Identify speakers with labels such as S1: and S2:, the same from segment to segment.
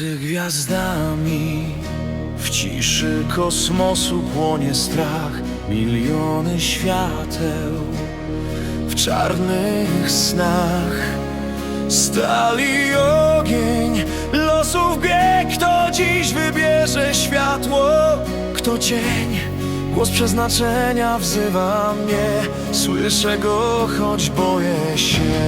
S1: Między gwiazdami. W ciszy kosmosu płonie strach. Miliony świateł w czarnych snach. Stali ogień losów bieg. Kto dziś wybierze światło, kto cień? Głos przeznaczenia wzywa mnie. Słyszę go, choć boję się.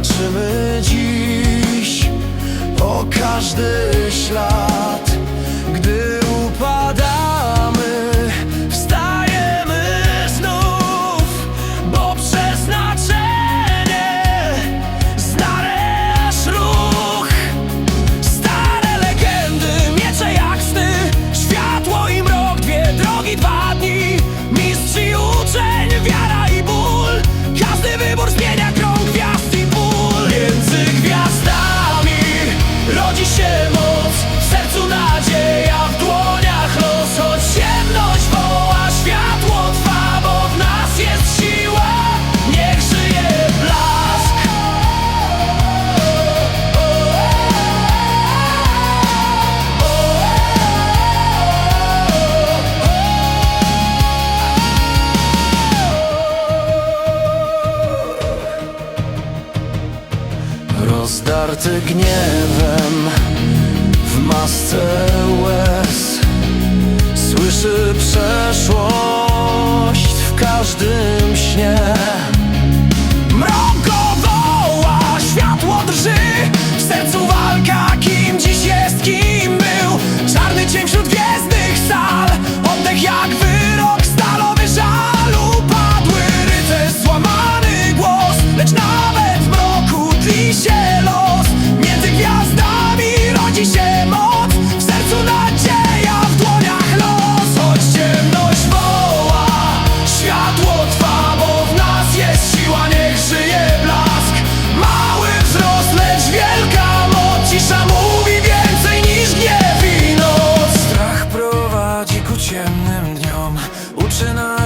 S1: Walczymy dziś o każdy ślad. obdarty gniewem W masce łez. Słyszy przeszłość w każdym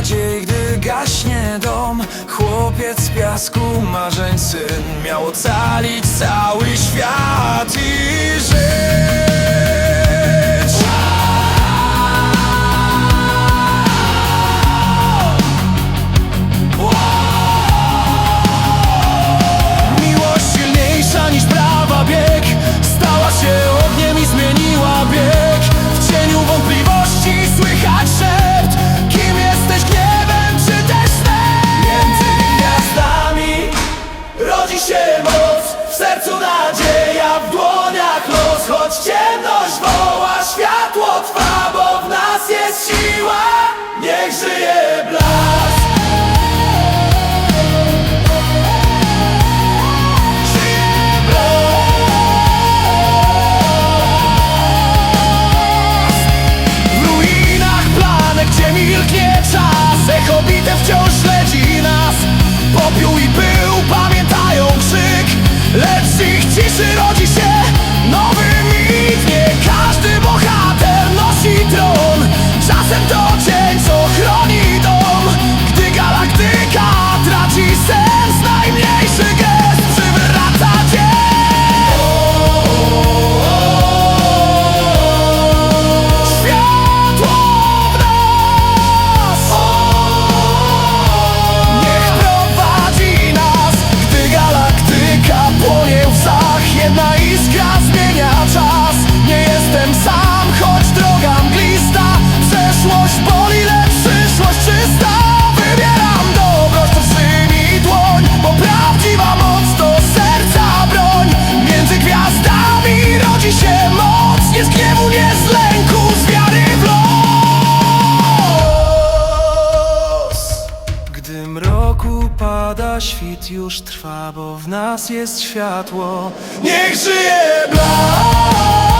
S1: nadziei, gdy gaśnie dom. Chłopiec z piasku, marzeń syn Miał ocalić cały świat i żyć. moc, w sercu nadzieja, w dłoniach los Choć ciemność woła, światło trwa, bo w nas jest siła. Niech żyje blask. świt już trwa, bo w nas jest światło. Niech żyje blask!